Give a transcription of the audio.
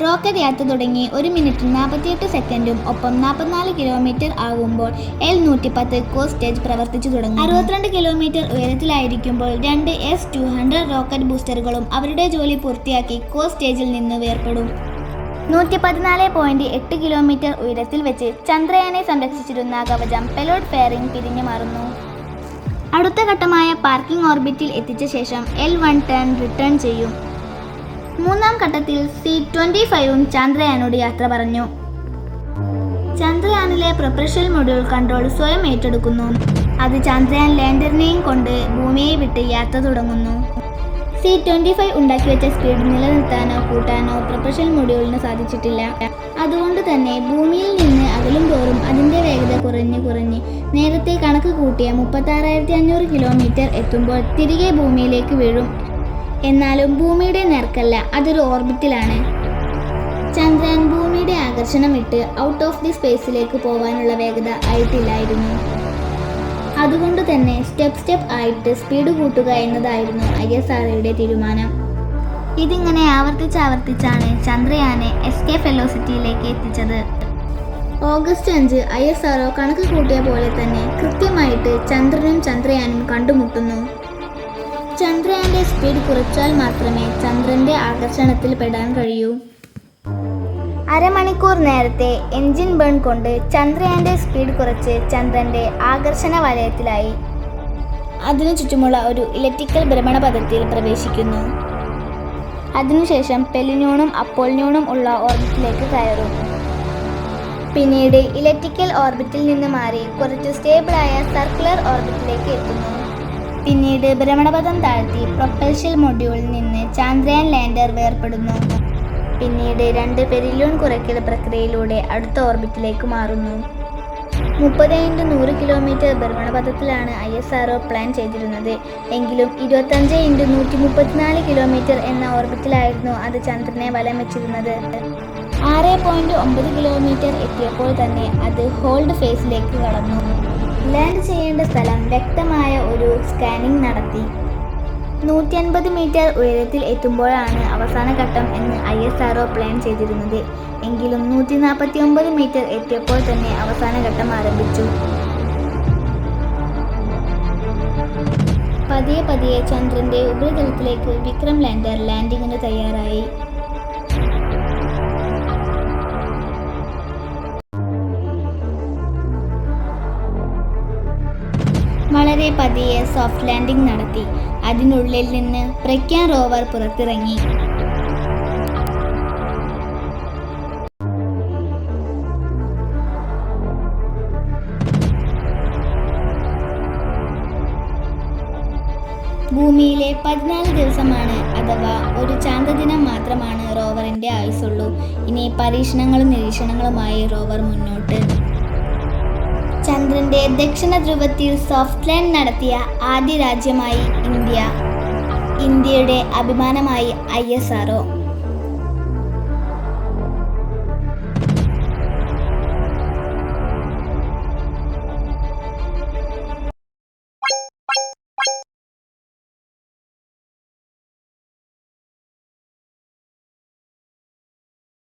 Rocket യാത്ര തുടങ്ങി ഒരു മിനിറ്റ് നാൽപ്പത്തിയെട്ട് സെക്കൻഡും ഒപ്പം നാൽപ്പത്തിനാല് കിലോമീറ്റർ ആകുമ്പോൾ എൽ നൂറ്റിപ്പത്ത് കോ സ്റ്റേജ് പ്രവർത്തിച്ചു തുടങ്ങി അറുപത്തിരണ്ട് കിലോമീറ്റർ ഉയരത്തിലായിരിക്കുമ്പോൾ രണ്ട് എസ് ടു ഹൺഡ്രഡ് റോക്കറ്റ് ബൂസ്റ്ററുകളും അവരുടെ ജോലി പൂർത്തിയാക്കി കോ സ്റ്റേജിൽ നിന്ന് വേർപെടും. നൂറ്റി പതിനാല് പോയിന്റ് എട്ട് കിലോമീറ്റർ ഉയരത്തിൽ വെച്ച് ചന്ദ്രയാനെ സംരക്ഷിച്ചിരുന്ന കവചം പെലോഡ് ഫെയറിംഗ് പിരിഞ്ഞു മാറുന്നു. അടുത്ത ഘട്ടമായ പാർക്കിംഗ് ഓർബിറ്റിൽ എത്തിച്ച ശേഷം എൽ വൺ ടേൺ റിട്ടേൺ ചെയ്യും. മൂന്നാം ഘട്ടത്തിൽ സി ട്വന്റി ഫൈവും ചന്ദ്രയാനോട് യാത്ര പറഞ്ഞു. ചന്ദ്രയാനിലെ പ്രൊപ്പറേഷൻ മൊഡ്യൂൾ കൺട്രോൾ സ്വയം ഏറ്റെടുക്കുന്നു. അത് ചന്ദ്രയാൻ ലാൻഡറിനെയും കൊണ്ട് ഭൂമിയെ വിട്ട് യാത്ര തുടങ്ങുന്നു. സി ട്വന്റി ഫൈവ് ഉണ്ടാക്കി വെച്ച സ്പീഡ് നിലനിർത്താനോ കൂട്ടാനോ പ്രൊപ്പറേഷൻ മൊഡ്യൂളിന് സാധിച്ചിട്ടില്ല. അതുകൊണ്ട് തന്നെ ഭൂമിയിൽ നിന്ന് അകലും തോറും അതിന്റെ വേഗത കുറഞ്ഞ് കുറഞ്ഞ് നേരത്തെ കണക്ക് കൂട്ടിയ മുപ്പത്താറായിരത്തി അഞ്ഞൂറ് കിലോമീറ്റർ എത്തുമ്പോൾ തിരികെ ഭൂമിയിലേക്ക് വീഴും. എന്നാലും ഭൂമിയുടെ നേർക്കല്ല അതൊരു ഓർബിറ്റിലാണ്. ചന്ദ്രൻ ഭൂമിയുടെ ആകർഷണം വിട്ട് ഔട്ട് ഓഫ് ദി സ്പേസിലേക്ക് പോകാനുള്ള വേഗത ആയിട്ടില്ലായിരുന്നു. അതുകൊണ്ട് തന്നെ സ്റ്റെപ്പ് സ്റ്റെപ്പ് ആയിട്ട് സ്പീഡ് കൂട്ടുക എന്നതായിരുന്നു ഐ എസ് ആർഒയുടെ തീരുമാനം. ഇതിങ്ങനെ ആവർത്തിച്ച് ആവർത്തിച്ചാണ് ചന്ദ്രയാനെ എസ് കെ ഫെലോസിറ്റിയിലേക്ക് എത്തിച്ചത്. ഓഗസ്റ്റ് അഞ്ച് ഐ എസ് ആർഒ കണക്ക് കൂട്ടിയ പോലെ തന്നെ കൃത്യമായിട്ട് ചന്ദ്രനും ചന്ദ്രയാനും കണ്ടുമുട്ടുന്നു. ചന്ദ്രയാന്റെ സ്പീഡ് കുറച്ചാൽ മാത്രമേ ചന്ദ്രന്റെ ആകർഷണത്തിൽ പെടാൻ കഴിയൂ. അരമണിക്കൂർ നേരത്തെ എഞ്ചിൻ ബേൺ കൊണ്ട് ചന്ദ്രയാന്റെ സ്പീഡ് കുറച്ച് ചന്ദ്രന്റെ ആകർഷണ വലയത്തിലായി. അതിനു ചുറ്റുമുള്ള ഒരു ഇലക്ട്രിക്കൽ ഭ്രമണപഥത്തിൽ പ്രവേശിക്കുന്നു. അതിനുശേഷം പെലിന്യൂണും അപ്പോളിന്യൂണും ഉള്ള ഓർബിറ്റിലേക്ക് കയറും. പിന്നീട് ഇലക്ട്രിക്കൽ ഓർബിറ്റിൽ നിന്ന് മാറി കുറച്ച് സ്റ്റേബിളായ സർക്കുലർ ഓർബിറ്റിലേക്ക് എത്തുന്നു. പിന്നീട് ഭ്രമണപഥം താഴ്ത്തി പ്രൊപ്പൽഷൻ മൊഡ്യൂളിൽ നിന്ന് ചാന്ദ്രയാൻ ലാൻഡർ വേർപെടുന്നു. പിന്നീട് രണ്ട് പെരിലൂൺ കുറയ്ക്കൽ പ്രക്രിയയിലൂടെ അടുത്ത ഓർബിറ്റിലേക്ക് മാറുന്നു. മുപ്പത് ഇന്റു നൂറ് കിലോമീറ്റർ ഭ്രമണപഥത്തിലാണ് ഐ എസ് ആർ പ്ലാൻ ചെയ്തിരുന്നത്. എങ്കിലും ഇരുപത്തഞ്ച് ഇന്റു നൂറ്റി മുപ്പത്തിനാല് കിലോമീറ്റർ എന്ന ഓർബിറ്റിലായിരുന്നു അത് ചന്ദ്രനെ വലം വെച്ചിരുന്നത് ആറ് പോയിന്റ് ഒമ്പത് കിലോമീറ്റർ എത്തിയപ്പോൾ തന്നെ അത് ഹോൾഡ് ഫേസിലേക്ക് കടന്നു. ലാൻഡ് ചെയ്യേണ്ട സ്ഥലം വ്യക്തമായ ഒരു സ്കാനിംഗ് നടത്തി. നൂറ്റി അൻപത് മീറ്റർ ഉയരത്തിൽ എത്തുമ്പോഴാണ് അവസാന ഘട്ടം എന്ന് ഐ എസ് ആർ പ്ലാൻ ചെയ്തിരുന്നത്. എങ്കിലും നൂറ്റി നാൽപ്പത്തി ഒമ്പത് മീറ്റർ എത്തിയപ്പോൾ തന്നെ അവസാന ഘട്ടം ആരംഭിച്ചു. പതിയെ പതിയെ ചന്ദ്രന്റെ ഉപരിതലത്തിലേക്ക് വിക്രം ലാൻഡർ ലാൻഡിങ്ങിന് തയ്യാറായി. വളരെ പതിയെ സോഫ്റ്റ് ലാൻഡിംഗ് നടത്തി. അതിനുള്ളിൽ നിന്ന് പ്രഖ്യാൻ റോവർ പുറത്തിറങ്ങി. ഭൂമിയിലെ പതിനാല് ദിവസമാണ് അഥവാ ഒരു ചാന്തദിനം മാത്രമാണ് റോവറിന്റെ ആയുസുള്ളൂ ഇനി പരീക്ഷണങ്ങളും നിരീക്ഷണങ്ങളുമായി റോവർ മുന്നോട്ട്. ചന്ദ്രന്റെ ദക്ഷിണ ധ്രുവത്തിൽ സോഫ്റ്റ് ലാൻഡ് നടത്തിയ ആദ്യ രാജ്യമായി ഇന്ത്യ. ഇന്ത്യയുടെ അഭിമാനമായി ഐ എസ് ആർഒ